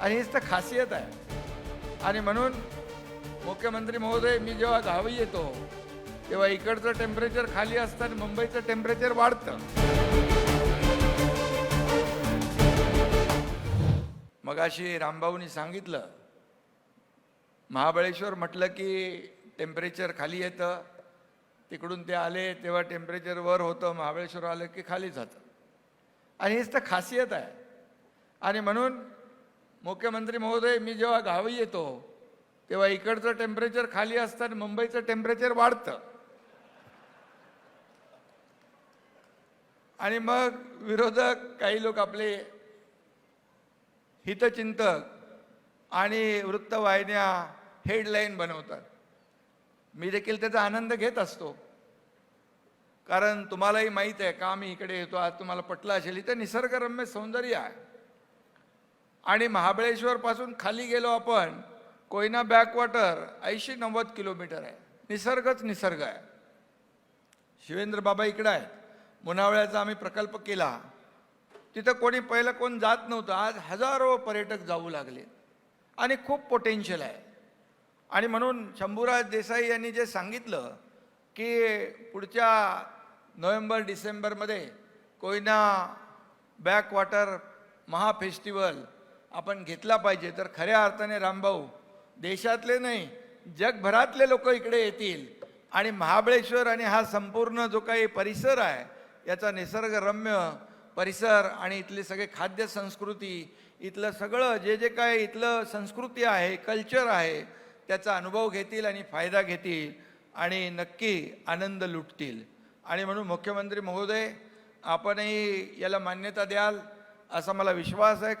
आणि हीच तर खासियत आहे. आणि म्हणून मुख्यमंत्री महोदय मी जेव्हा गावी येतो तेव्हा इकडचं टेम्परेचर खाली असतं आणि मुंबईचं टेम्परेचर वाढतं. मगाशी रामभाऊनी सांगितलं महाबळेश्वर म्हटलं की टेम्परेचर खाली येतं तिकडून ते आले तेव्हा टेम्परेचर वर होतं महाबळेश्वर आलं की खाली जातं. आणि हीच तर खासियत आहे. आणि म्हणून मुख्यमंत्री महोदय मी जेव्हा गावी येतो तेव्हा इकडचं टेम्परेचर खाली असतात मुंबईचं टेम्परेचर वाढतं. आणि मग विरोधक काही लोक आपले हितचिंतक आणि वृत्तवाहिन्या हेडलाईन बनवतात. मी देखील त्याचा आनंद घेत असतो. कारण तुम्हालाही माहीत आहे का मी इकडे येतो आज तुम्हाला पटलं असेल इथं निसर्गरम्य सौंदर्य आहे. आणि महाबळेश्वरपासून खाली गेलो आपण कोयना बॅकवॉटर ऐंशी नव्वद किलोमीटर आहे. निसर्गच निसर्ग आहे. शिवेंद्र बाबा इकडं आहेत. मुनावळ्याचा आम्ही प्रकल्प केला. तिथं कोणी पहिलं कोण जात नव्हतं. आज हजारो पर्यटक जाऊ लागले. आणि खूप पोटेन्शियल आहे. आणि म्हणून शंभूराज देसाई यांनी जे सांगितलं की पुढच्या नोव्हेंबर डिसेंबरमध्ये कोयना बॅकवॉटर महाफेस्टिवल आपण घेतला पाहिजे. तर खऱ्या अर्थाने रामभाऊ देशातले नाही जगभरातले लोक इकडे येतील. आणि महाबळेश्वर आणि हा संपूर्ण जो काही परिसर आहे याचा निसर्गरम्य परिसर आणि इथले सगळे खाद्य संस्कृती इथलं सगळं जे जे काय इथलं संस्कृती आहे कल्चर आहे त्याचा अनुभव घेतील आणि फायदा घेतील आणि नक्की आनंद लुटतील. आणि म्हणून मुख्यमंत्री महोदय आपणही याला मान्यता द्याल असा मला विश्वास आहे.